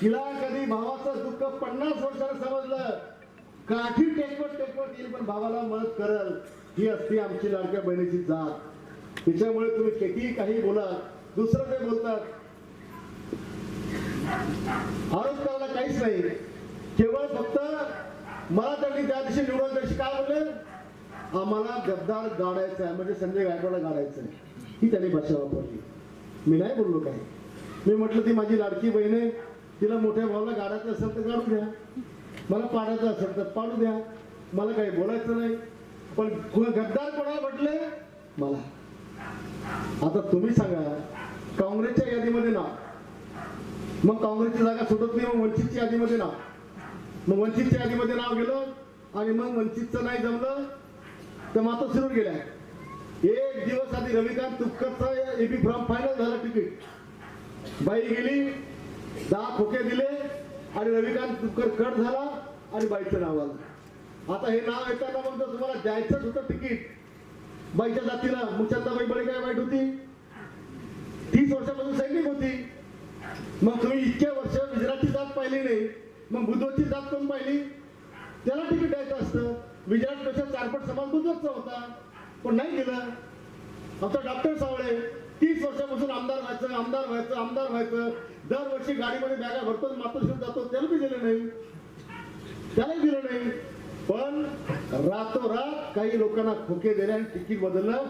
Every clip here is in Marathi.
तिला कधी भावाचं दुःख पन्नास वर्षाला समजलं? काठी टेकवत टेकवत येईल पण भावाला मदत करल. ही असते आमची लाडक्या बहिणीची जात. त्याच्यामुळे तुम्ही किती काही बोला दुसरं ते बोलतात. आरोप करायला काहीच नाही. केवळ फक्त मला त्यांनी त्या दिवशी निवडून त्या दिवशी काय बोलले? आम्हाला गद्दार गाडायचं आहे म्हणजे संजय गायकवाडला गाडायचं आहे. ही त्यांनी भाषा वापरली. मी नाही बोललो काही. मी म्हटलं ती माझी लाडकी बहीण आहे. तिला मोठ्या भावाला गाडायचं असेल तर गाडू द्या. मला पाडायचं असेल तर पाडू द्या. मला काही बोलायचं नाही. पण गद्दार कोणाला म्हटले? मला. आता तुम्ही सांगा काँग्रेसच्या यादीमध्ये नाव मग काँग्रेसची जागा सुटत नाही मग वंचितच्या यादीमध्ये नाव मग वंचितच्या यादीमध्ये नाव गेलं आणि मग वंचितचं नाही जमलं तर माता सुरू गेल्या. एक दिवस आधी रविकांत तुपकरचा एबी फॉर्म फायनल झाला तिकीट. बाई गेली दहा खोके दिले आणि रविकांत तुपकर कट झाला आणि बाईचं नाव आलं. आता हे नाव येताना मग तुम्हाला द्यायचंच होतं तिकीट बाईच्या जातीला मग चंदाबाई बळी काय वाईट होती? तीस वर्षापासून सैनिक होती. मग तुम्ही इतक्या वर्ष गुजरातची जात पाहिली नाही मग बुद्धवची जात कोण पाहिली? त्याला तिकीट द्यायचं असतं. विजयापेक्षा चारपट समाज बुद्धचा होता. पण नाही दिलं. आमचा डॉक्टर सावळे तीस वर्षापासून आमदार व्हायचं आमदार व्हायचं आमदार व्हायचं. दरवर्षी गाडीमध्ये बॅगा भरतो मातोश्रीत जातो. त्याला बी दिलं नाही. त्यालाही दिलं नाही. पण रातोरात काही लोकांना खोके दिले आणि तिकीट बदललं.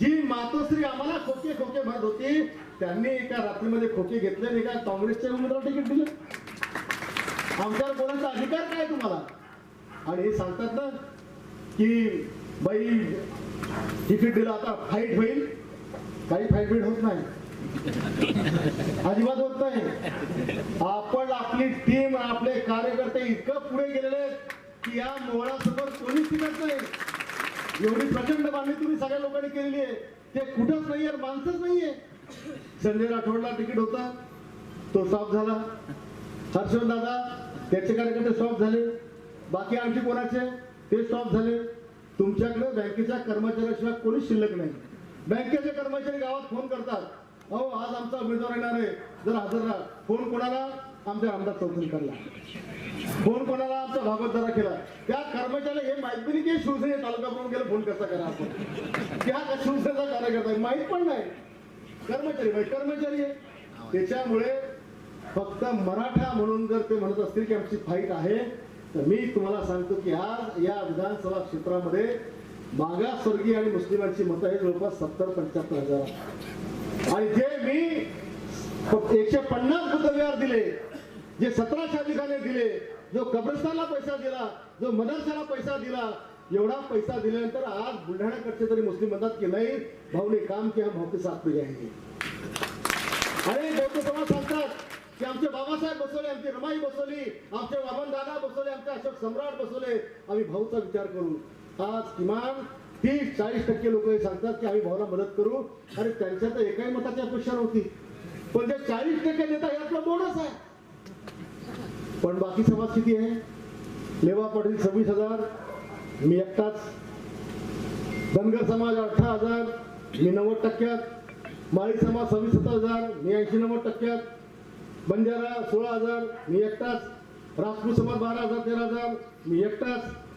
जी मातोश्री आम्हाला खोके खोके भरत होती त्यांनी एका रात्रीमध्ये खोके घेतले आणि एका काँग्रेसच्या उमेदवार तिकीट दिलं. आमच्यावर बोलायचा अधिकार काय तुम्हाला? आणि हे सांगतात ना की बाई तिकीट दिलं आता फाईट होईल. काही फाईट होत नाही. अजिबात होत नाही. आपण आपली टीम आपले कार्यकर्ते इतकं पुढे गेलेले आहेत की या मोहळासोबत कोणीच टिकत नाही. एवढी प्रचंड बांधणी तुम्ही सगळ्या लोकांनी केलेली आहे. ते कुठंच नाही यार माणसंच नाहीये संजय राठोडला तिकीट होता. तो स्टॉप झाला. हर्षवर्धन दादा त्याचे कार्यकर्ते स्टॉप झाले. बाकी आणखी कोणाचे? ते स्टॉप झाले. तुमच्याकडे बँकेच्या कर्मचाऱ्याशिवाय कोणीच शिल्लक नाही. बँकेचे कर्मचारी गावात फोन करतात. अहो आज आमचा उमेदवार येणार आहे. जर हजर राहा. फोन कोणाला? आमच्या आमदार चौधरीकरला फोन कोणाला? आमचा भागवत जरा केला. त्या कर्मचाऱ्याला हे माहीत नाही की शिवसेने तालुका म्हणून गेला फोन कसा करा आपण? त्या शिवसेनेचा कार्यकर्ता माहीत माहीत पण नाही. कर्मचारी म्हणजे कर्मचारी आहे. त्याच्यामुळे फक्त मराठा म्हणून जर ते म्हणत असतील की आमची फाईट आहे तर मी तुम्हाला सांगतो की आज या विधानसभा क्षेत्रामध्ये मागासवर्गीय आणि मुस्लिमांची मतं आहे जवळपास सत्तर पंच्याहत्तर हजार. आणि जे मी एकशे पन्नास बुद्धविहार दिले जे सतरा शादिखाने दिले जो कब्रस्तानला पैसा दिला जो मदरसाला पैसा दिला एवढा पैसा दिल्यानंतर आज बुलढाण्याकडचे तरी मुस्लिम म्हणतात की नाही भाऊने काम किया भाऊ साथ में जाएंगे अरे बौद्ध समाज सांगतात की आमचे बाबासाहेब बसवले आमची रमाई बसवली आमचे वामन दादा बसवले आमचे अशोक सम्राट बसवले. आम्ही भाऊचा विचार करू. आज किमान तीस चाळीस टक्के लोक हे सांगतात की आम्ही भावाला मदत करू आणि त्यांच्या तर एकाही मताची अपेक्षा नव्हती. पण जे चाळीस टक्के नेता यातला बोनस आहे. पण बाकी समाज किती आहे? लेवा पाटील सव्वीस हजार मी एकटाच. धनगर समाज अठरा हजार मी नव्वद टक्क्यात. माळी समाज सव्वीस सत्तर हजार मी ऐंशी नव्वद टक्क्यात. बंजारा सोळा हजार मी एकटाच. राजपूत समाज बारा हजार तेरा हजार मी एकटाच.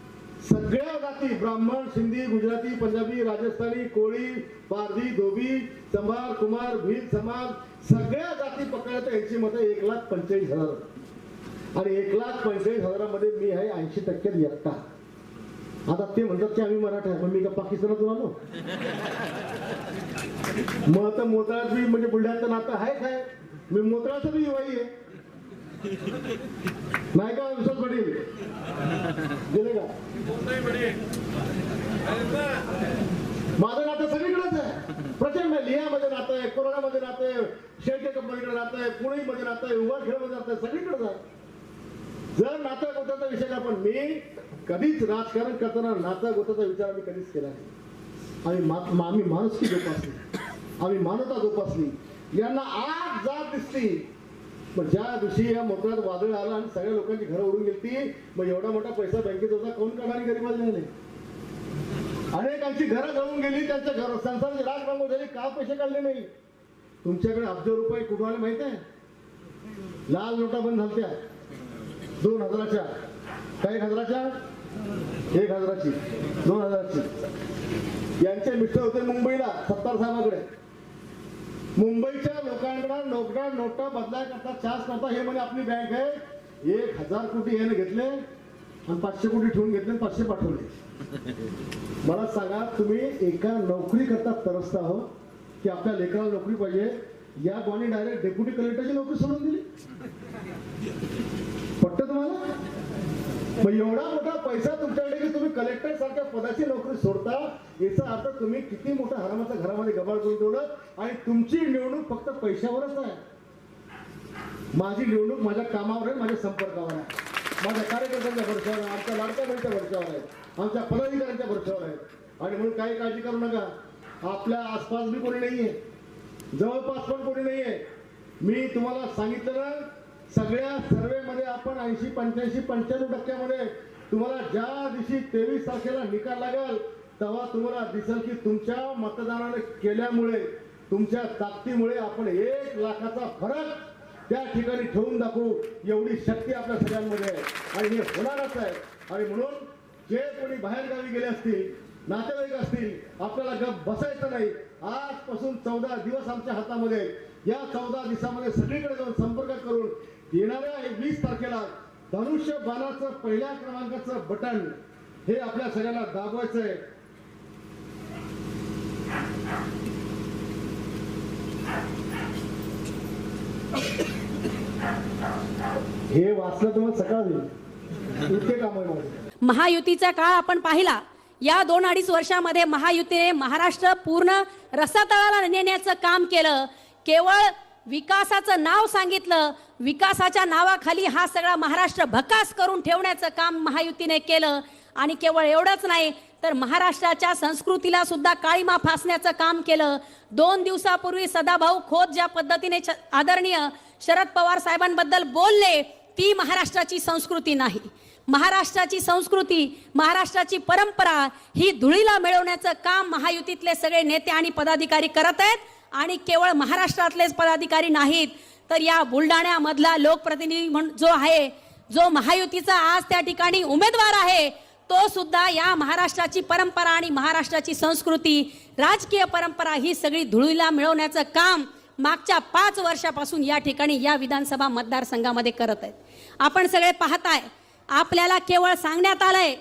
सगळ्या जाती ब्राह्मण सिंधी गुजराती पंजाबी राजस्थानी कोळी पारधी धोबी संभार कुमार भील समाज सगळ्या जाती पकडल्या यांची मतं एक लाख पंचेचाळीस हजार. आणि एक लाख पंचेचाळीस हजारामध्ये मी आहे ऐंशी टक्के एकटा आता ते म्हणतात की आम्ही मराठा आहे पण मी का पाकिस्तानातून आलो? मग तर मोतळात बी म्हणजे बुलढाण्याचं नातं आहे. काय मी मोतळाचं बी युवाई आहे. नाही का विश्वास पाटील? गेले का? माझं नातं सगळीकडेच आहे. प्रचंड लिहामध्ये नातं आहे कोरोनामध्ये नातं आहे शेळके कंपनीकडे नातं आहे पुणेमध्ये नातं आहे उभा खेळमध्ये नातं आहे सगळीकडेच आहे. जर नाता गोताचा विषय नाही पण मी कधीच राजकारण करताना नाता गोताचा विचार आम्ही कधीच केला नाही. आम्ही मा- आम्ही माणुसकी जोपासली. आम्ही मानवता जोपासली. यांना आज जात दिसली. मग ज्या दिवशी या मोठ्यात वादळ आला आणि सगळ्या लोकांची घरं उडून गेली मग एवढा मोठा पैसा बँकेत होता कोण करणारी गरीबाला नाही अनेकांची घरं जळून गेली त्यांच्या घर संसाराची राजबांगो झाली का पैसे काढले नाही? तुमच्याकडे अब्ज रुपये कुठून आले माहीत आहे? लाल नोटा बंद झालत्या. दोन हजाराच्या. काय एक हजाराच्या? एक हजाराची. दोन हजाराची. यांचे मिस्टर होते मुंबईला सत्तार साहेबाकडे. मुंबईच्या लोकांकडे नोकडा नोटा बदलाय करता चार्ज करता हे म्हणे आपली बँक आहे. एक हजार कोटी याने घेतले आणि पाचशे कोटी ठेवून घेतले पाचशे पाठवले. मला सांगा तुम्ही एका नोकरी करता तरसता हो की आपल्या लेकराला नोकरी पाहिजे? या गोणी डायरेक्ट डेप्युटी कलेक्टरची नोकरी सोडून दिली. पटत तुम्हाला? मग एवढा मोठा पैसा तुमच्याकडे की तुम्ही कलेक्टर सारख्या पदाची नोकरी सोडता याचा अर्थ तुम्ही किती मोठा हरामाचा घरामध्ये गबाळ करून ठेवलं आणि तुमची निवडणूक फक्त पैशावरच आहे. माझी निवडणूक माझ्या कामावर आहे माझ्या संपर्कावर आहे. माझ्या कार्यकर्त्यांच्या भरशावर आहे आमच्या लाडक्या बहिणीच्या भरशावर आहे आमच्या पदाधिकाऱ्यांच्या भरशावर आहे. आणि म्हणून काही काळजी करू नका. आपल्या आसपास बी कोणी नाहीये. जवळपास पण कोणी नाहीये. मी तुम्हाला सांगितलं ना सगळ्या सर्वेमध्ये आपण ऐंशी पंच्याऐंशी पंच्याण्णव टक्क्यामध्ये तुम्हाला ज्या दिवशी तेवीस तारखेला निकाल लागेल तेव्हा तुम्हाला दिसेल की तुमच्या मतदानाने केल्यामुळे तुमच्या ताकदीमुळे आपण एक लाखाचा फरक त्या ठिकाणी ठेवून दाखवू एवढी शक्ती आपल्या सगळ्यांमध्ये आहे. आणि हे होणारच आहे. आणि म्हणून जे कोणी बाहेर गावी गेले असतील नातेवाईक असतील आपल्याला गप बसायचं नाही. आजपासून चौदा दिवस आमच्या हातामध्ये. या चौदा दिवसामध्ये सगळीकडे जाऊन संपर्क करून येणाऱ्या वीस तारखेला धनुष्य बाणाचं पहिल्या क्रमांकाचं बटन हे आपल्या सगळ्यांना दाबवायचं आहे हे वाचलं तुम्हाला सकाळी. इतके काम आहे महायुतीचा काळ आपण पाहिला. या दोन अडीच वर्षामध्ये महायुतीने महाराष्ट्र पूर्ण रसातळाला नेण्याचं काम केलं. केवळ विकासाचं नाव सांगितलं. विकासाच्या नावाखाली हा सगळा महाराष्ट्र भकास करून ठेवण्याचं काम महायुतीने केलं. आणि केवळ एवढंच नाही तर महाराष्ट्राच्या संस्कृतीला सुद्धा काळीमा फासण्याचं काम केलं. दोन दिवसापूर्वी सदाभाऊ खोत ज्या पद्धतीने आदरणीय शरद पवार साहेबांबद्दल बोलले ती महाराष्ट्राची संस्कृती नाही. महाराष्ट्राची संस्कृती महाराष्ट्राची परंपरा ही धुळीला मिळवण्याचं काम महायुतीतले सगळे नेते आणि पदाधिकारी करत आहेत. आणि केवळ महाराष्ट्रातलेच पदाधिकारी नाहीत तर या बुलढाण्यामधला लोकप्रतिनिधी म्हण जो आहे जो महायुतीचा आज त्या ठिकाणी उमेदवार आहे तो सुद्धा या महाराष्ट्राची परंपरा आणि महाराष्ट्राची संस्कृती राजकीय परंपरा ही सगळी धुळीला मिळवण्याचं काम मागच्या पाच वर्षापासून या ठिकाणी या विधानसभा मतदारसंघामध्ये करत आहेत. आपण सगळे पाहताय आपल्याला केवळ सांगण्यात आलंय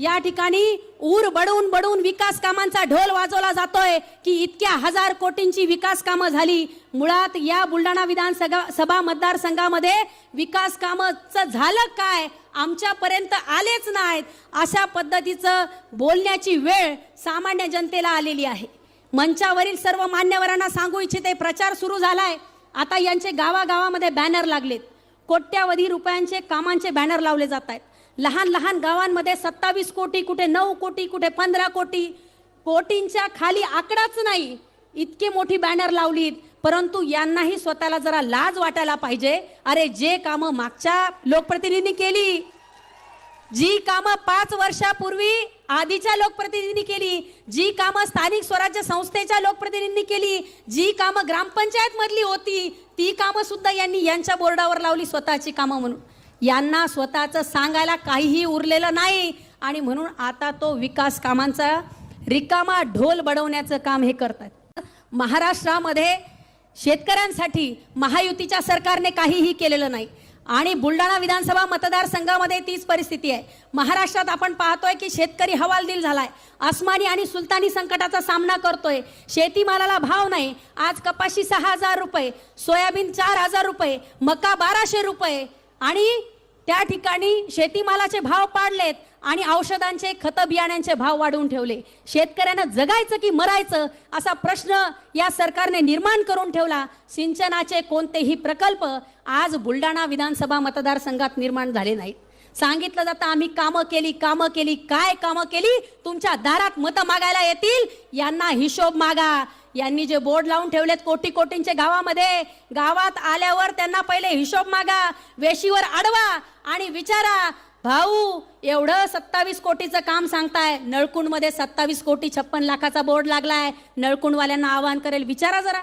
या ठिकाणी ऊर बडवून बडवून विकास कामांचा ढोल वाजवला जातोय की इतक्या हजार कोटींची विकास कामं झाली. मुळात या बुलढाणा विधानसभा सभा मतदारसंघामध्ये विकास कामाचं झालं काय? आमच्यापर्यंत आलेच नाहीत. अशा पद्धतीचं बोलण्याची वेळ सामान्य जनतेला आलेली आहे. मंचावरील सर्व मान्यवरांना सांगू इच्छिते प्रचार सुरू झालाय. आता यांचे गावागावामध्ये बॅनर लागलेत. कोट्यावधी रुपयांचे कामांचे बॅनर लावले जात आहेत लहान लहान गावांमध्ये सत्तावीस कोटी कुठे नऊ कोटी कुठे पंधरा कोटी कोटींच्या खाली आकडाच नाही. इतकी मोठी बॅनर लावलीत. परंतु यांनाही स्वतःला जरा लाज वाटायला पाहिजे. अरे जे कामं मागच्या लोकप्रतिनिधींनी केली जी कामं पाच वर्षापूर्वी आधीच्या लोकप्रतिनिधींनी केली जी कामं स्थानिक स्वराज्य संस्थेच्या लोकप्रतिनिधींनी केली जी कामं ग्रामपंचायत मधली होती ती कामं सुद्धा यांनी यांच्या बोर्डावर लावली स्वतःची कामं म्हणून. यांना स्वतःचं सांगायला काहीही उरलेलं नाही. आणि म्हणून आता तो विकास कामांचा रिकामा ढोल बडवण्याचं काम हे करतात. महाराष्ट्रामध्ये शेतकऱ्यांसाठी महायुतीच्या सरकारने काहीही केलेलं नाही. आणि बुलढाणा विधानसभा मतदारसंघामध्ये तीच परिस्थिती आहे. महाराष्ट्रात आपण पाहतोय की शेतकरी हवालदिल झालाय. अस्मानी आणि सुलतानी संकटाचा सामना करतोय. शेतीमालाला भाव नाही. आज कपाशी सहा हजार रुपये सोयाबीन चार हजार रुपये मका बाराशे रुपये आणि त्या ठिकाणी शेतीमालाचे भाव पाडलेत आणि औषधांचे खत बियाण्यांचे भाव वाढवून ठेवले. शेतकऱ्यांना जगायचं की मरायचं असा प्रश्न या सरकारने निर्माण करून ठेवला. सिंचनाचे कोणतेही प्रकल्प आज बुलढाणा विधानसभा मतदारसंघात निर्माण झाले नाहीत. सांगितलं जातं आम्ही कामं केली कामं केली. काय कामं केली? तुमच्या दारात मतं मागायला येतील? यांना हिशोब मागा. यांनी जे बोर्ड लावून ठेवलेत कोटी कोटींचे गावामध्ये गावात आल्यावर त्यांना पहिले हिशोब मागा वेशीवर अडवा आणि विचारा भाऊ एवढं सत्तावीस कोटीचं काम सांगताय. नळकुंडमध्ये सत्तावीस कोटी छप्पन लाखाचा बोर्ड लागलाय. नळकुंडवाल्यांना आवाहन करेल विचारा जरा.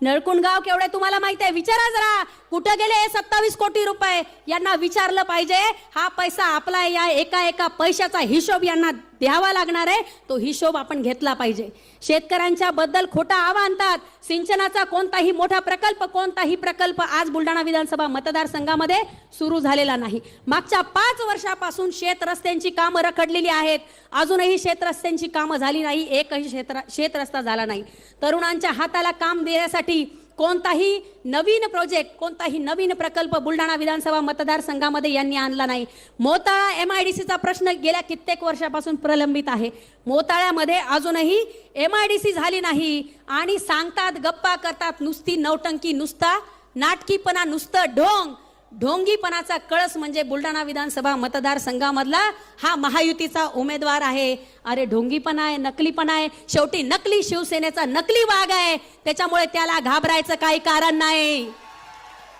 नळकुंड गाव केवढे तुम्हाला माहीत आहे? विचारा जरा. कुठं गेले हे सत्तावीस कोटी रुपये? यांना विचारलं पाहिजे. हा पैसा आपला या एका एका पैशाचा हिशोब यांना द्यावा लागणार आहे तो हिशोब आपण घेतला पाहिजे. शेतकऱ्यांच्या बद्दल खोटा आवा आणतात. सिंचनाचा कोणताही मोठा प्रकल्प कोणताही प्रकल्प आज बुलढाणा विधानसभा मतदारसंघामध्ये सुरू झालेला नाही. मागच्या पाच वर्षापासून शेत रस्त्यांची कामं रखडलेली आहेत. अजूनही शेत रस्त्यांची कामं झाली नाही एकही शेत शेत रस्ता झाला नाही. तरुणांच्या हाताला काम देण्यासाठी कोणताही नवीन प्रोजेक्ट कोणताही नवीन प्रकल्प बुलढाणा विधानसभा मतदारसंघामध्ये यांनी आणला नाही. मोताळा एम आय डी सीचा प्रश्न गेल्या कित्येक वर्षापासून प्रलंबित आहे. मोताळ्यामध्ये अजूनही एम आय डी सी झाली नाही आणि सांगतात गप्पा करतात नुसती नौटंकी नुसता नाटकीपणा नुसतं ढोंग. ढोंगीपणाचा कळस म्हणजे बुलढाणा विधानसभा मतदारसंघामधला हा महायुतीचा उमेदवार आहे. अरे ढोंगीपणा आहे नकलीपणा आहे. शेवटी नकली शिवसेनेचा नकली वाघ आहे. त्याच्यामुळे त्याला घाबरायचं काही कारण नाही.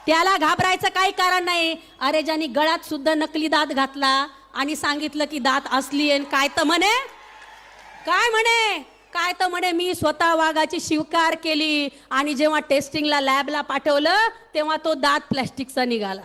त्याला घाबरायचं काही कारण नाही. अरे ज्यांनी गळ्यात सुद्धा नकली दात घातला आणि सांगितलं की दात असली आहे काय तर म्हणे? काय म्हणे? काय तर म्हणे मी स्वतः वाघाची स्वीकार केली आणि जेव्हा टेस्टिंगला लॅबला पाठवलं तेव्हा तो दात प्लॅस्टिकचा निघाला.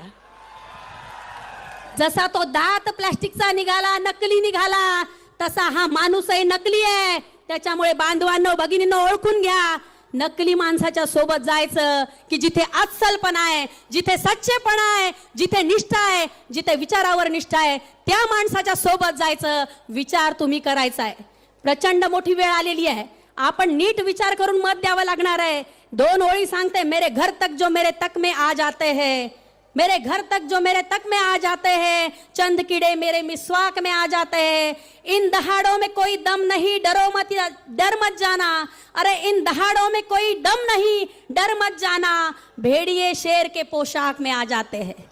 जसा तो दात प्लॅस्टिकचा निघाला नकली निघाला तसा हा माणूसही नकली आहे. त्याच्यामुळे बांधवांनो भगिनींना ओळखून घ्या. नकली माणसाच्या सोबत जायचं की जिथे अस्सलपणा आहे जिथे सच्चेपणा आहे जिथे निष्ठा आहे जिथे विचारावर निष्ठा आहे त्या माणसाच्या सोबत जायचं विचार तुम्ही करायचा आहे. प्रचंड मोठी वेळ आलेली आहे. आपण नीट विचार करून मत द्यावं लागणार आहे. दोन ओळी सांगते, मेरे घर तक जो मेरे तक में आ जाते हैं. मेरे घर तक जो मेरे तक में आ जाते हैं. चंद कीड़े मेरे मिसवाक में आ जाते हैं. इन दहाड़ों में कोई दम नहीं, डरो मत, डर मत जाना. अरे, इन दहाड़ों में कोई दम नहीं, डर मत जाना. भेड़िए शेर के पोशाक में आ जाते हैं.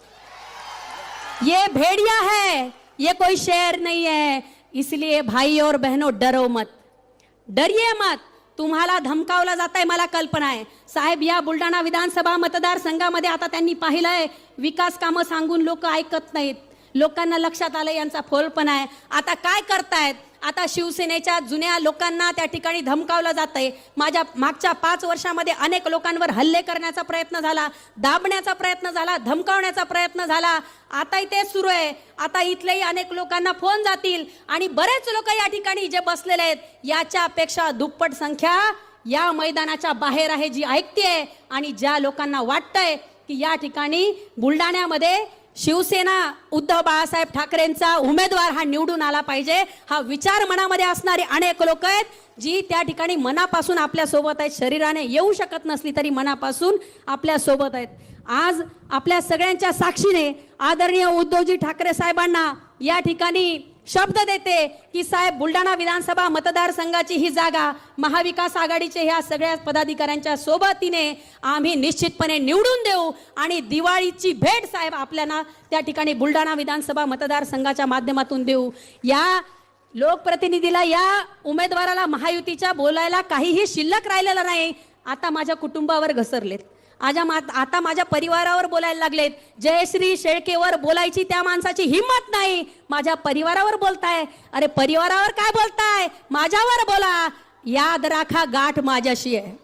ये भेड़िया है, ये कोई शेर नहीं है. इसलिए भाई और बहनों डरो मत। डरिये मत। तुम्हाला धमकावला जात आहे मला कल्पना आहे साहेब या बुलढाणा विधानसभा मतदारसंघामध्ये आता त्यांनी पाहिलं आहे विकास कामं सांगून लोक ऐकत नाहीत. लोकांना लक्षात आलं यांचा फोलपणा आहे आता काय करतायत? आता शिवसेनेच्या जुन्या लोकांना त्या ठिकाणी धमकावलं जात आहे माझ्या मागच्या पाच वर्षामध्ये अनेक लोकांवर हल्ले करण्याचा प्रयत्न झाला दाबण्याचा प्रयत्न झाला धमकावण्याचा प्रयत्न झाला. आताही ते सुरू आहे. आता इथलेही अनेक लोकांना फोन जातील आणि बरेच लोक या ठिकाणी जे बसलेले आहेत. याच्यापेक्षा दुप्पट संख्या या मैदानाच्या बाहेर आहे जी ऐकते आणि ज्या लोकांना वाटतंय की या ठिकाणी बुलढाण्यामध्ये शिवसेना उद्धव बाळासाहेब ठाकरेंचा उमेदवार हा निवडून आला पाहिजे. हा विचार मनामध्ये असणारे अनेक लोक आहेत जी त्या ठिकाणी मनापासून आपल्यासोबत आहेत. शरीराने येऊ शकत नसली तरी मनापासून आपल्यासोबत आहेत. आज आपल्या सगळ्यांच्या साक्षीने आदरणीय उद्धवजी ठाकरे साहेबांना या ठिकाणी शब्द देते की साहेब बुलढाणा विधानसभा मतदारसंघाची ही जागा महाविकास आघाडीचे ह्या सगळ्या पदाधिकाऱ्यांच्या सोबतीने आम्ही निश्चितपणे निवडून देऊ आणि दिवाळीची भेट साहेब आपल्याला त्या ठिकाणी बुलढाणा विधानसभा मतदारसंघाच्या माध्यमातून देऊ. या लोकप्रतिनिधीला या उमेदवाराला महायुतीच्या बोलायला काहीही शिल्लक राहिलेलं नाही. आता माझ्या कुटुंबावर घसरलेत. आजा मा आता माझ्या परिवारावर बोलायला लागलेत. जयश्री शेळकेवर बोलायची त्या माणसाची हिंमत नाही. माझ्या परिवारावर बोलताय. अरे परिवारावर काय बोलताय? माझ्यावर बोला. याद राखा गाठ माझ्याशी आहे.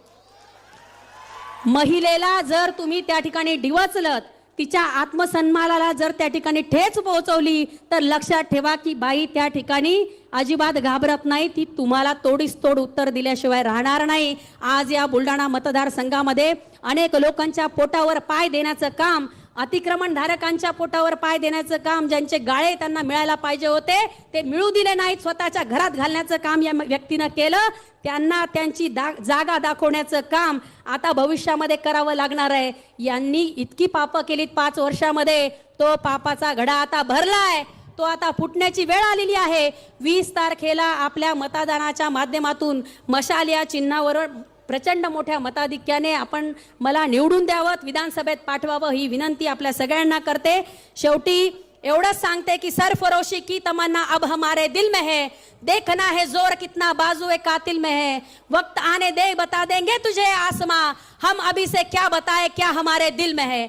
महिलेला जर तुम्ही त्या ठिकाणी डिवचलत तिच्या आत्मसन्मानाला जर त्या ठिकाणी ठेच पोहोचवली तर लक्षात ठेवा की बाई त्या ठिकाणी अजिबात घाबरत नाही ती तुम्हाला तोडीस तोड उत्तर दिल्याशिवाय राहणार नाही. आज या बुलढाणा मतदारसंघामध्ये अनेक लोकांच्या पोटावर पाय देण्याचं काम अतिक्रमणधारकांच्या पोटावर पाय देण्याचं काम ज्यांचे गाळे त्यांना मिळायला पाहिजे होते ते मिळू दिले नाहीत स्वतःच्या घरात घालण्याचं काम या व्यक्तीनं केलं. त्यांना त्यांची दा जागा दाखवण्याचं काम आता भविष्यामध्ये करावं लागणार आहे. यांनी इतकी पापं केलीत पाच वर्षामध्ये तो पापाचा घडा आता भरलाय. तो आता फुटण्याची वेळ आलेली आहे. वीस तारखेला आपल्या मतदानाच्या माध्यमातून मशाल या चिन्हावर प्रचंड मोठ्या मताधिक्याने आपण मला निवडून द्यावं विधानसभेत पाठवावं ही विनंती आपल्या सगळ्यांना करते. शेवटी एवढंच सांगते की सरफरोशी की तमन्ना अब हमारे दिल में है. देखना है जोर कितना बाजू है कातिल में है. वक्त आने दे बता देंगे तुझे आसमां. हम अभी से क्या बताए क्या हमारे दिल में है?